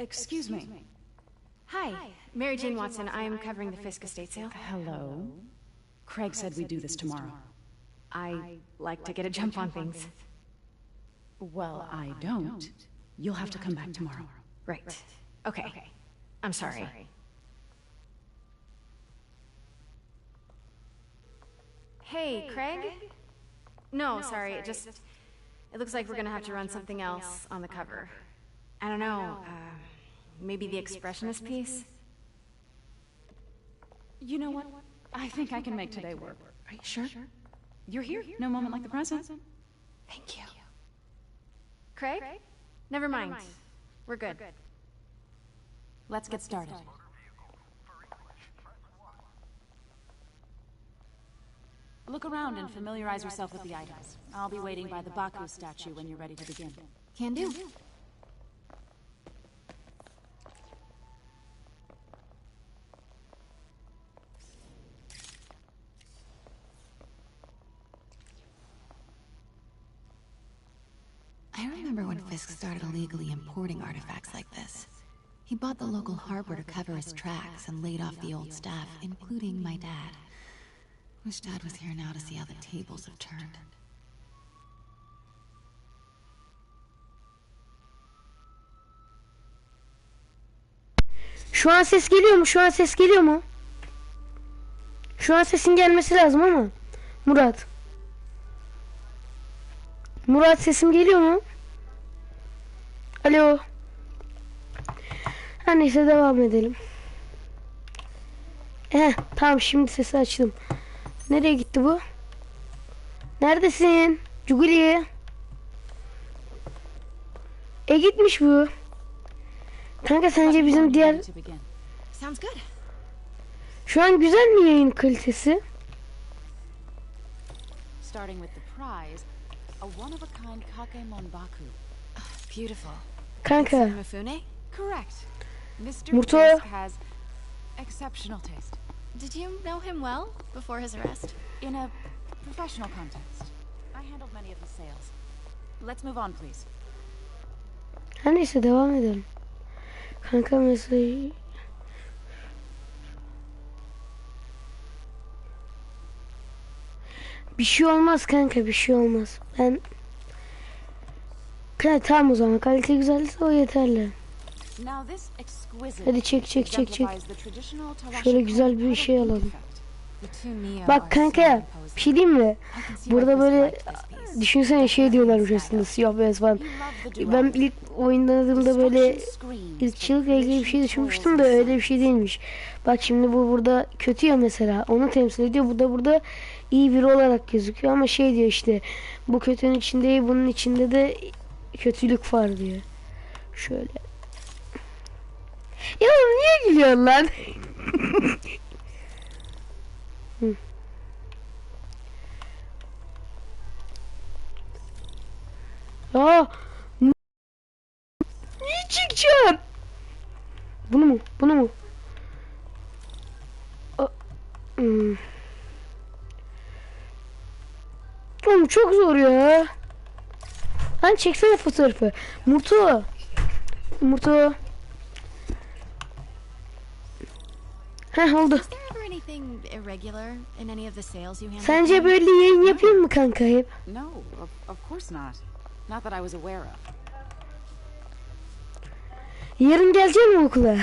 Excuse me. Hi, Mary Jane Watson. I am covering the Fisk estate sale. Hello. Craig said we'd do this tomorrow. I like to get a jump on things. Well, I don't. You'll have to come back tomorrow. Right. Okay. I'm sorry. Hey, Craig? No, sorry. It just it looks like we're gonna have to run something else on the cover. I don't know. Uh, maybe the expressionist piece. You know what? I think I can make today work. Are you sure? You're here. No moment like the present. Thank you. Craig? Never mind. We're good. Let's get started. Look around and familiarize yourself with the items. I'll be waiting by the Baku statue when you're ready to begin. Can do. I remember when Fisk started illegally importing artifacts like this. He bought the local harbor to cover his tracks and laid off the old staff, including my dad. Wish Dad was here now to see how the tables have turned. Şu an ses geliyor mu? Şu an ses geliyor mu? Şu an sesin gelmesi lazım ama. Murat. Murat sesim geliyor mu? Alo. Her neyse devam edelim. Heh, tamam şimdi sesi açtım. Nereye gitti bu? Neredesin? Cuguli. E gitmiş bu. Kanka sence bizim diğer şu an güzel mi yayın kalitesi? Starting with the prize, a one-of-a-kind Kakemon Baku. Beautiful. Kanka Mifune? Correct. Mr. Murto. Fisk has exceptional taste Did you know him well before his arrest? in a professional context. I handled many of his sales. Let's move on, please. her neyse devam edelim. Kanka mesajı Bir şey olmaz kanka bir şey olmaz. Ben Kanka tamam o zaman kalite güzelse o yeterli. Hadi çek çek çek çek. Şöyle güzel bir şey alalım. Bak kanka bir şey diyeyim mi? Burada böyle düşünsene şey diyorlarmış aslında siyah beyaz falan. Ben ilk oynadığımda böyle ırkçılıkla ilgili bir şey düşünmüştüm and öyle bir şey değilmiş. Bak şimdi bu burada kötü ya mesela onu temsil ediyor. Bu da burada iyi biri olarak gözüküyor ama şey diyor işte bu kötünün içinde iyi bunun içinde de kötülük var diyor. Şöyle. Ya niye gülüyorsun lan? N- niye çıkacaksın? Bunu mu? Bunu mu? A- Hmm. Oğlum çok zor ya. Lan çeksene fotoğrafı. Murtu. Murtu. Heh oldu. Sence böyle yayın yapayım mı kanka hep? No, of, of course not. Not that I was aware of. Yarın gelecek mi okula?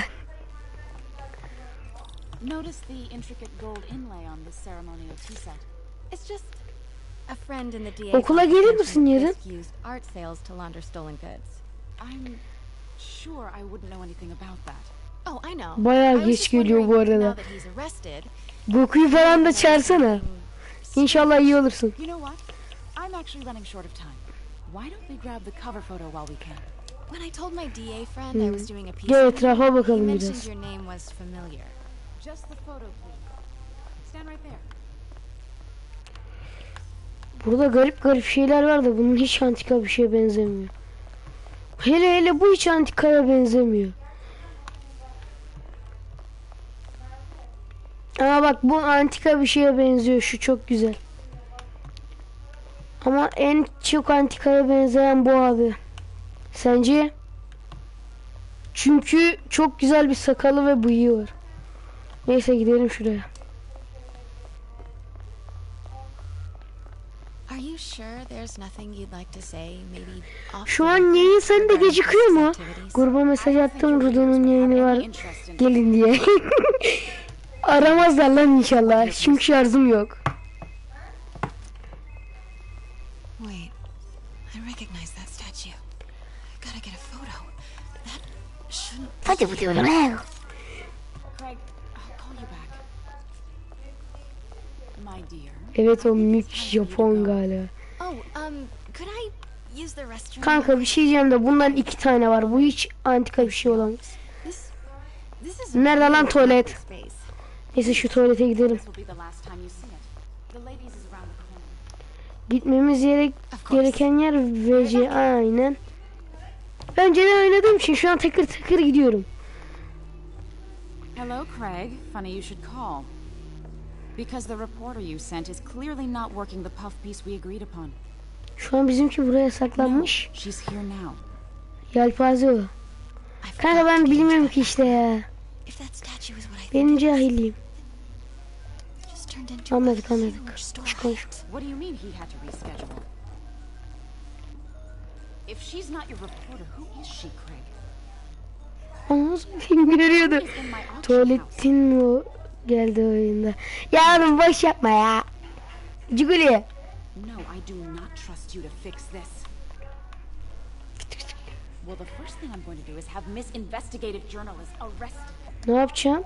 Notice the intricate gold inlay on this ceremonial tea set. It's just Okula gelir misin yarın? Fisk used art sales to launder stolen goods. I'm sure I wouldn't know anything about that. Oh, I know. Bayağı geç geliyor bu arada. Now that he's arrested, Goku'yu falan da çağırsana. İnşallah iyi olursun. You know what? I'm actually running short of time. Why don't we grab the cover photo while we can? when I told my DA friend I was doing a piece, Gel etrafa he bakalım mentioned biraz. your name was familiar. Just the photo, please. Stand right there. Burada garip garip şeyler var da bunun hiç antika bir şeye benzemiyor. Hele hele bu hiç antikaya benzemiyor. Ama bak bu antika bir şeye benziyor. Şu çok güzel. Ama en çok antikaya benzeyen bu abi. Sence? Çünkü çok güzel bir sakalı ve bıyığı var. Neyse gidelim şuraya. Şu the an yayın sende gecikiyor mu? Gruba mesaj attım Rudo'nun yayını var. Gelin diye. Aramazlar lan inşallah. Çünkü şarjım yok. Wait, I recognize Evet o mük Japon galiba. Oh, um? Kanka bir şey diyeceğim de bundan iki tane var. Bu hiç antika bir şey olamaz. Nerede lan tuvalet? Neyse şu tuvalete gidelim. Gitmemiz yere, gereken yer VC aynen. Önceden oynadığım için şu an takır takır gidiyorum. Hello, Craig. Funny you should call. Because the reporter you sent is clearly not working the puff piece we agreed upon. Şu an bizimki buraya saklanmış. She's here now. Yelpaze o. Kanka ben bilmiyorum ki işte ya. If that statue is what I think, Benim cahilliğim. Anladık anladık. huge store Koş koş. What do you mean he had to reschedule? If she's not your reporter, who is she, Craig? Onu film görüyordu. Tuvaletin o geldi oyunda. Ya oğlum boş yapma ya. Ciguli. No, I do not trust you to fix this. Well, the first thing I'm going to do is have Miss Investigative Journalist arrested. Ne yapacağım?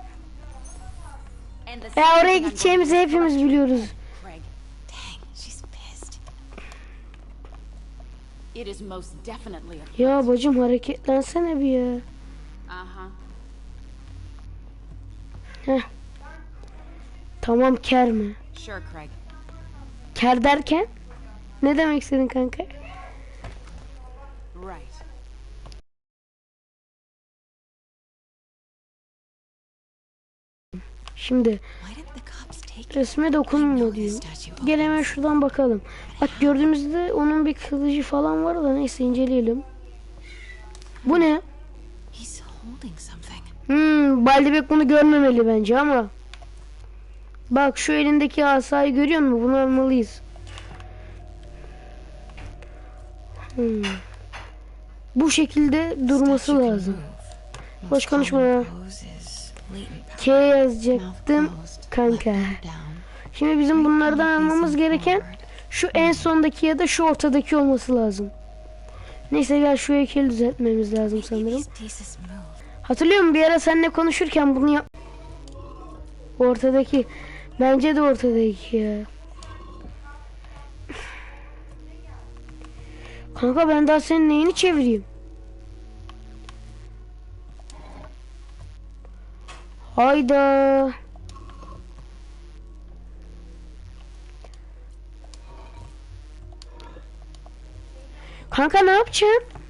Ya oraya gideceğimizi hepimiz biliyoruz. Ya bacım hareketlensene bir ya. Uh-huh. Tamam ker mi? Sure, Craig. Ker derken? Ne demek istedin kanka? Right. Şimdi resme dokunma diyor. Gel hemen şuradan bakalım. Bak gördüğümüzde onun bir kılıcı falan var da neyse inceleyelim. Bu ne? Hmm, Baldebek bunu görmemeli bence ama. Bak şu elindeki asayı görüyor musun? Bunu almalıyız. Hmm. Bu şekilde durması lazım. Boş konuşma ya. K yazacaktım kanka. Şimdi bizim bunlardan almamız gereken şu en sondaki ya da şu ortadaki olması lazım. Neyse gel şu heykeli düzeltmemiz lazım sanırım. Hatırlıyor musun bir ara seninle konuşurken bunu yap... Ortadaki. Bence de ortadaki ya. Kanka ben daha senin neyini çevireyim? Hayda. Kanka ne yapacaksın?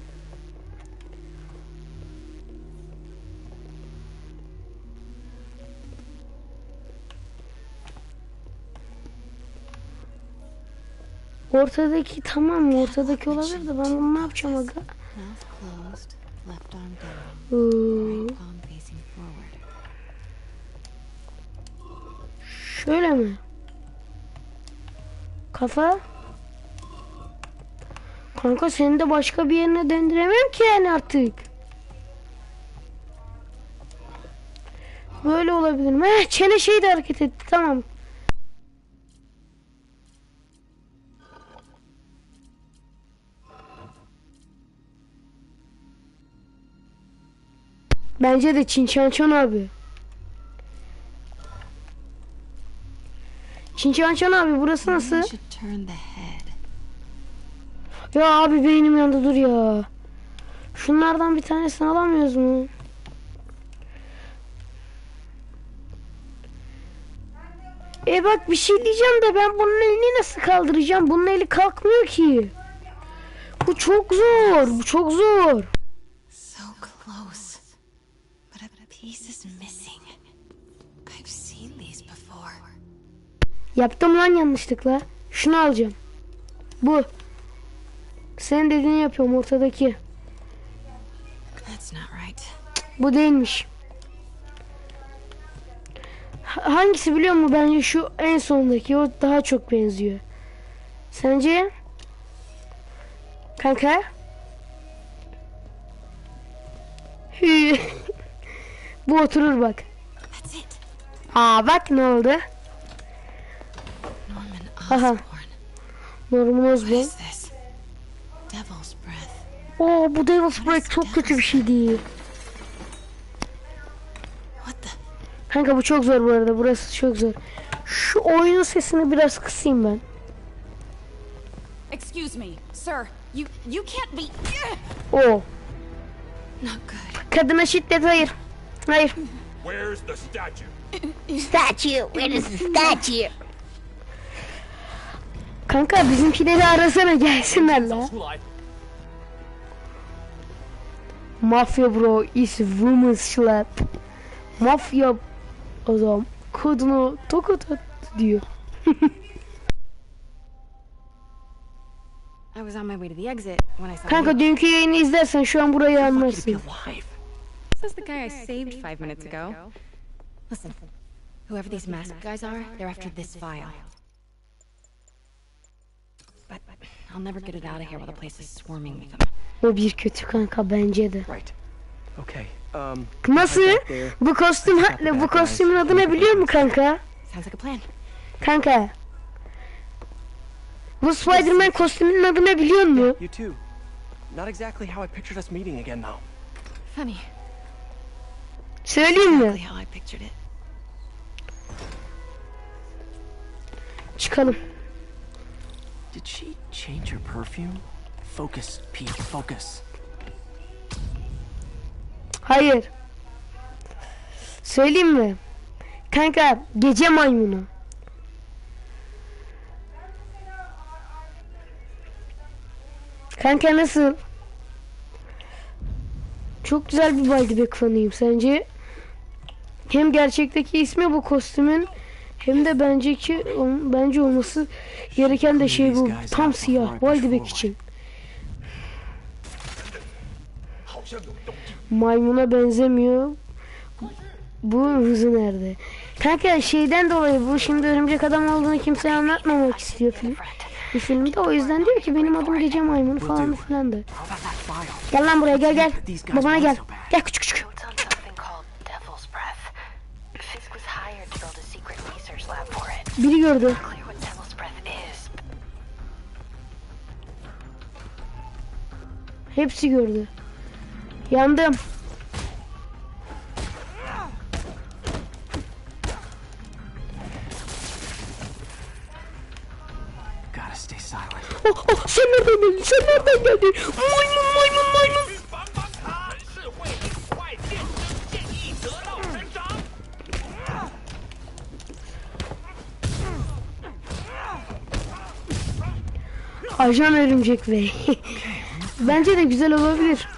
Ortadaki tamam? Ortadaki olabilir de ben bunu ne yapacağım aga? Forward. şöyle mi? Kafa? Kanka seni de başka bir yerine döndüremem ki yani artık. Böyle olabilir mi? Heh, çene şey de hareket etti tamam. Bence de Çinçançon abi. Çinçançon abi burası nasıl? Ya abi beynim yandı dur ya. Şunlardan bir tanesini alamıyoruz mu? E bak bir şey diyeceğim de ben bunun elini nasıl kaldıracağım? Bunun eli kalkmıyor ki. Bu çok zor. Bu çok zor. But a piece is missing. I've seen these before. Yaptım lan yanlışlıkla. Şunu alacağım. Bu. Senin dediğini yapıyorum ortadaki. That's not right. Bu değilmiş. Ha- Hangisi biliyor musun? Bence şu en sondaki o daha çok benziyor. Sence? Kanka? Hü. Bu oturur bak. Aa bak ne oldu? Aha. Norman Osborn. Oo bu Devil's Breath çok kötü bir şeydi. Kanka bu çok zor bu arada. Burası çok zor. Şu oyunun sesini biraz kısayım ben. Excuse me, sir. You you can't be. Oo. Not good. Kadına şiddet hayır. Hayır. Where's the statue? Statue. Where is the statue? Kanka bizimkileri arasana gelsinler la. Mafya bro is woman slap. Mafya adam kadını tokat attı diyor. I was on my way to the exit when I saw Kanka you. dünkü yayını izlersen şu an burayı anlarsın. This is the guy I saved five minutes ago. Listen, whoever these masked guys are, they're after this file. But I'll never get it out of here while the place is swarming with them. O bir kötü kanka bence de. Right. Okay. Um. Nasıl? Bu kostüm bu kostümün adı ne biliyor musun kanka? Sounds like a plan. Kanka. Bu Spider-Man kostümünün adı ne biliyor musun? You too. Not exactly how I pictured us meeting again, though. Funny. Söyleyeyim mi? Çıkalım. Did she change her perfume? Focus, Pete. Focus. Hayır. Söyleyeyim mi? Kanka gece maymunu. Kanka nasıl? Çok güzel bir Wildback fanıyım sence? Hem gerçekteki ismi bu kostümün hem de bence ki bence olması gereken de şey bu. Tam siyah Wildback için. Maymuna benzemiyor. Bu hızı nerede? Kanka şeyden dolayı bu şimdi örümcek adam olduğunu kimseye anlatmamak istiyor film. Bir filmde o yüzden diyor ki benim adım gece maymunu falan filan da. Gel lan buraya gel gel. Babana gel. Gel küçük küçük. Biri gördü. Hepsi gördü. Yandım. Oh, oh, sen nereden geldin? Sen nereden geldin? Maymun maymun Ajan örümcek bey. Bence de güzel olabilir.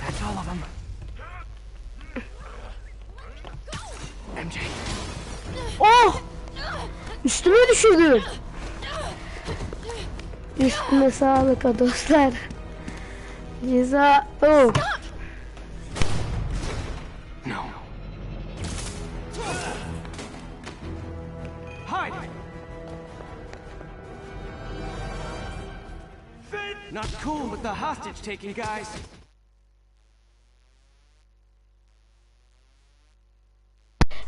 That's all of them. MJ. Oh! Üstüme düşürdü. Üstüne sağlık dostlar. Ceza. Oh. Not cool with the hostage taking, guys.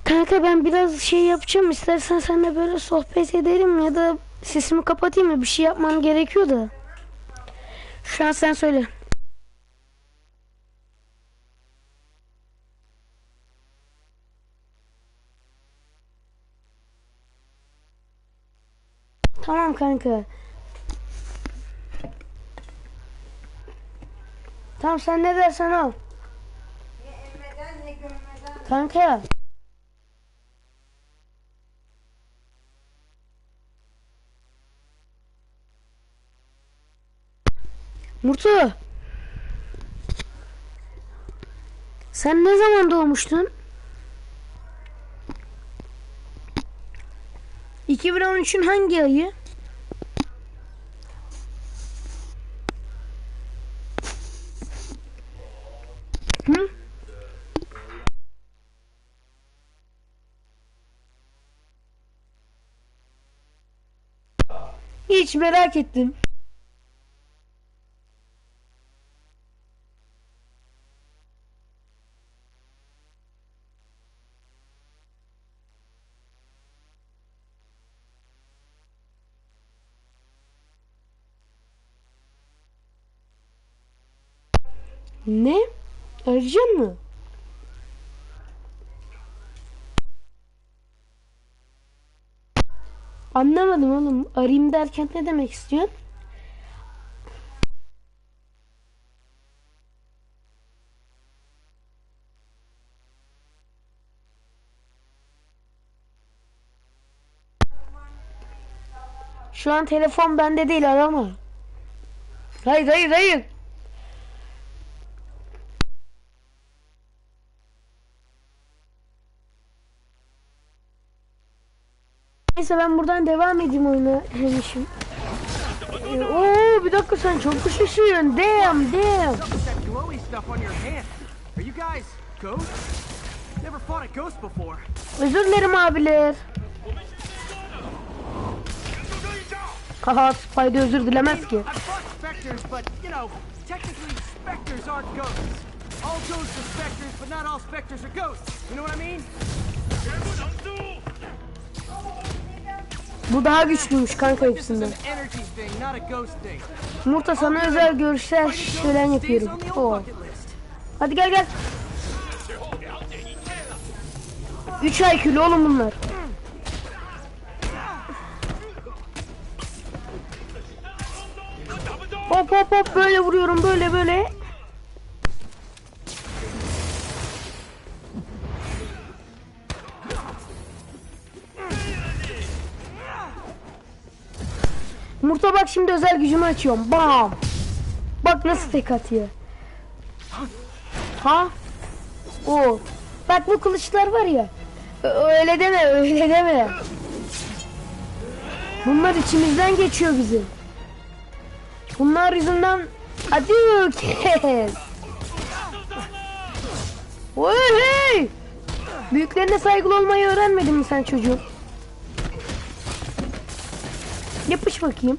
Kanka ben biraz şey yapacağım. İstersen seninle böyle sohbet edelim ya da sesimi kapatayım mı? Bir şey yapmam gerekiyor da. Şu an sen söyle. Tamam kanka. Tamam sen ne dersen o. Kanka. Murtu. Sen ne zaman doğmuştun? 2013'ün hangi ayı? Hiç merak ettim. Ne? Arayacaksın mı? Anlamadım oğlum. Arayayım derken ne demek istiyorsun? Şu an telefon bende değil arama. Hayır hayır hayır. Neyse ben buradan devam edeyim oyuna demişim. Ee, bir dakika sen çok koşuşuyorsun. Damn damn. Özür dilerim abiler. Haha Spidey özür dilemez ki. All ghosts are specters, but not all specters are ghosts. You know what I mean? Bu daha güçlüymüş kanka hepsinden. Murta sana özel görsel şölen yapıyorum. Oo. Hadi gel gel. 3 IQ'lu oğlum bunlar. Hop hop hop böyle vuruyorum böyle böyle. Şimdi özel gücümü açıyorum. Bam. Bak nasıl tek atıyor. Ha? O. Bak bu kılıçlar var ya. Öyle deme, öyle deme. Bunlar içimizden geçiyor bizim. Bunlar yüzünden hadi kes. Oy! Büyüklerine saygılı olmayı öğrenmedin mi sen çocuğum? Yapış bakayım.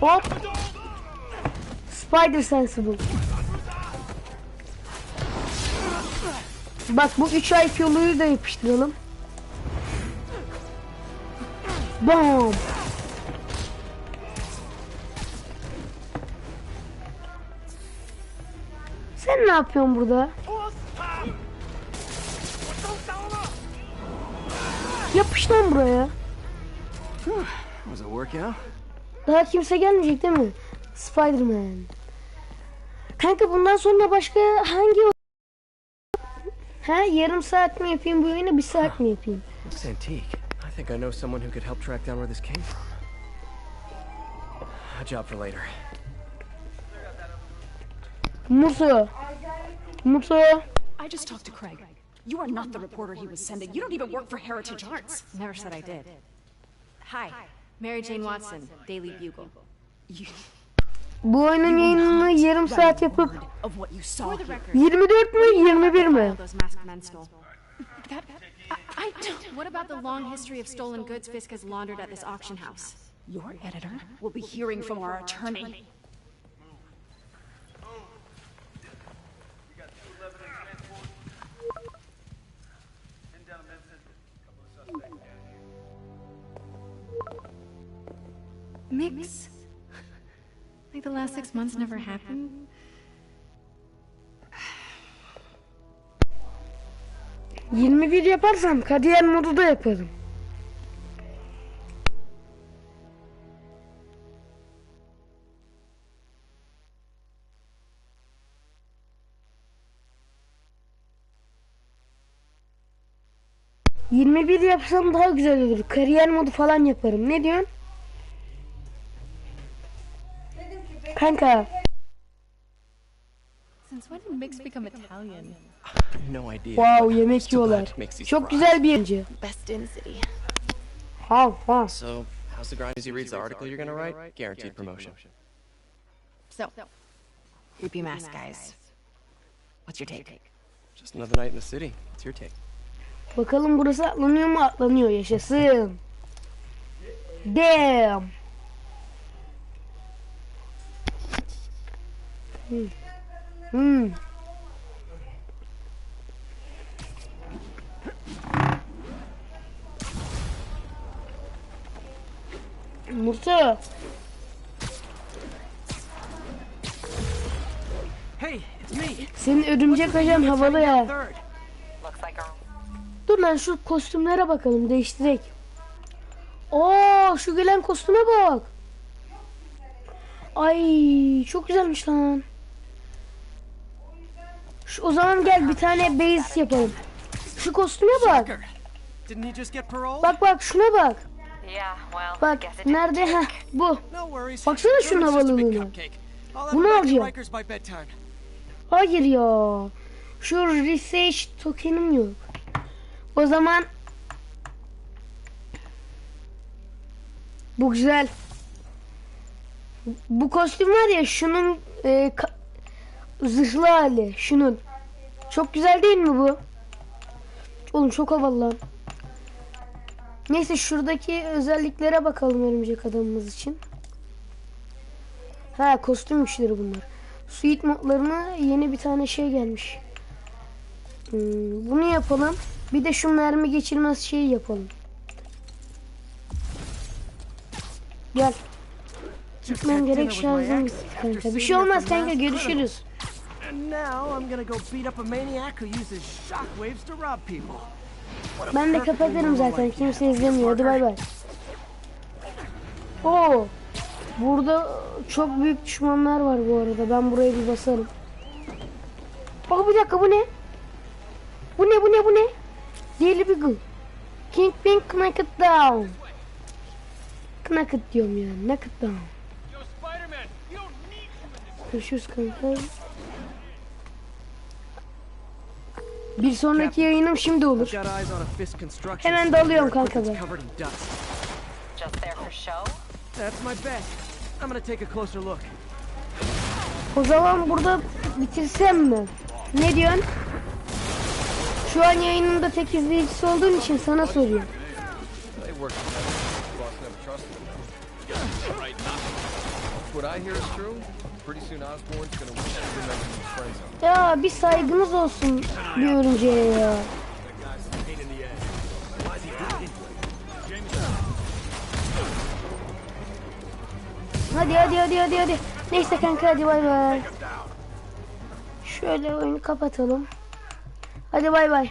Hop. Spider Sensible. Bak bu 3 IQ'luyu da yapıştıralım. Bam. Sen ne yapıyorsun burada? Yapış lan buraya. Was it workout? Daha kimse gelmeyecek değil mi? Spider-Man. Kanka bundan sonra başka hangi o- Ha yarım saat mi yapayım bu oyunu bir saat mi yapayım? It's antique. I think I know someone who could help track down where this came from. A job for later. Musa. Musa. I just talked to Craig. You are not the reporter he was sending. You don't even work for Heritage Arts. Never said I did. Hi, Mary Jane Watson, Daily Bugle. You Bu oyunun yayınını yarım saat yapıp of what you saw the here. 24 mü 21 mi? those masked men stole. That I, I don't. What about the long history of stolen goods Fisk has laundered at this auction house? Your editor will be hearing from our attorney. Mix? Like the last six months never happened? Yirmi bir yaparsam kariyer modu da yaparım. Yirmi bir yapsam daha güzel olur. Kariyer modu falan yaparım. Ne diyorsun? Kanka Since when did Mix become Italian? No idea. Wow but yemek still glad yiyorlar. it makes these Çok fries. güzel bir yence. Best in city. Ha ha. So, how's the grind as he reads the article you're gonna write? Guaranteed promotion. So, creepy mask guys. What's your take? Just another night in the city. What's your take? Bakalım burası atlanıyor mu? Atlanıyor. Yaşasın. Damn. Hmm. Hmm. Murta. Hey, it's me. Senin örümcek ajan havalı ya. Dur lan şu kostümlere bakalım değiştirek. Oo şu gelen kostüme bak. Ay çok güzelmiş lan. Şu, o zaman gel bir tane base yapalım. Şu kostüme bak. Bak bak şuna bak. Bak nerede ha bu. Baksana şunun havalılığına. Bunu alacağım. Hayır ya. Şu research tokenim yok. O zaman bu güzel. Bu kostüm var ya şunun e, zırhlı hali şunun. Çok güzel değil mi bu? Oğlum çok havalı lan. Neyse şuradaki özelliklere bakalım örümcek adamımız için. Ha kostüm güçleri bunlar. Suite modlarına yeni bir tane şey gelmiş. Hmm, bunu yapalım. Bir de şu mermi geçirmez şeyi yapalım. Gel. Gitmem gerek şarjım bitti kanka. Bir şey olmaz kanka görüşürüz. And now I'm gonna go beat up a maniac who uses shockwaves to rob people. Ben de kapatırım zaten kimse izlemiyor. Hadi bay bay. Oo. Burada çok büyük düşmanlar var bu arada. Ben buraya bir basarım. Aa bir dakika bu ne? Bu ne bu ne bu ne? Daily Beagle. Kingpin Knock It Down. Knock It diyorum ya. Knock It Down. Yo, Spider-Man, you don't need him in this Görüşürüz kanka. Bir sonraki yayınım şimdi olur. Hemen dalıyorum kanka ben. O zaman burada bitirsem mi? Ne diyorsun? Şu an yayınımda tek izleyicisi olduğun için sana soruyorum. What I hear is true, Ya bir saygınız olsun bir örümceğe ya. Hadi hadi hadi hadi hadi. Neyse kanka hadi bay bay. Şöyle oyunu kapatalım. Hadi bay bay.